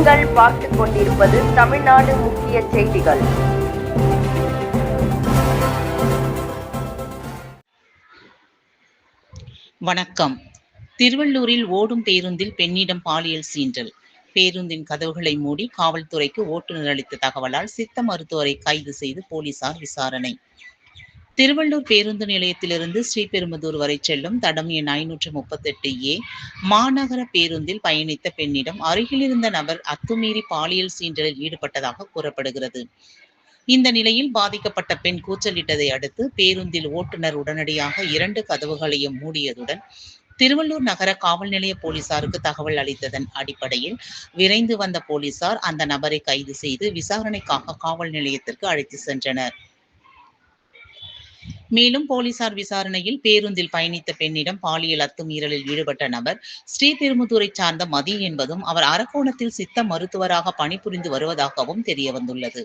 நீங்கள் பார்த்துக் கொண்டிருப்பது தமிழ்நாடு முக்கிய செய்திகள். வணக்கம். திருவள்ளூரில் ஓடும் பேருந்தில் பெண்ணிடம் பாலியல் சீண்டல். பேருந்தின் கதவுகளை மூடி காவல்துறைக்கு ஓட்டுநர் அளித்த தகவலால் சித்த மருத்துவரை கைது செய்து போலீசார் விசாரணை. திருவள்ளூர் பேருந்து நிலையத்திலிருந்து ஸ்ரீபெரும்புதூர் வரை செல்லும் தடம் எண் ஐநூற்று முப்பத்தெட்டு ஏ மாநகர பேருந்தில் பயணித்த பெண்ணிடம் அருகில் இருந்த நபர் அத்துமீறி பாலியல் சீண்டலில் ஈடுபட்டதாக கூறப்படுகிறது. இந்த நிலையில் பாதிக்கப்பட்ட பெண் கூச்சலிட்டதை அடுத்து பேருந்தில் ஓட்டுநர் உடனடியாக இரண்டு கதவுகளையும் மூடியதுடன் திருவள்ளூர் நகர காவல் நிலைய போலீசாருக்கு தகவல் அளித்ததன் அடிப்படையில் விரைந்து வந்த போலீசார் அந்த நபரை கைது செய்து விசாரணைக்காக காவல் நிலையத்திற்கு அழைத்து சென்றனர். மேலும் போலீசார் விசாரணையில் பேருந்தில் பயணித்த பெண்ணிடம் பாலியல் அத்துமீறலில் ஈடுபட்ட நபர் ஸ்ரீபெரும்புதூரை சார்ந்த மதி என்பதும் அவர் அரக்கோணத்தில் சித்த மருத்துவராக பணிபுரிந்து வருவதாகவும் தெரியவந்துள்ளது.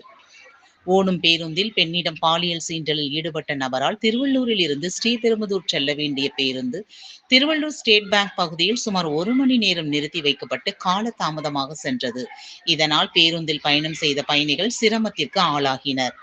ஓடும் பேருந்தில் பெண்ணிடம் பாலியல் சீண்டலில் ஈடுபட்ட நபரால் திருவள்ளூரில் இருந்து ஸ்ரீபெரும்புதூர் செல்ல வேண்டிய பேருந்து திருவள்ளூர் ஸ்டேட் பேங்க் பகுதியில் சுமார் ஒரு மணி நேரம் நிறுத்தி வைக்கப்பட்டு கால தாமதமாக சென்றது. இதனால் பேருந்தில் பயணம் செய்த பயணிகள் சிரமத்திற்கு ஆளாகினர்.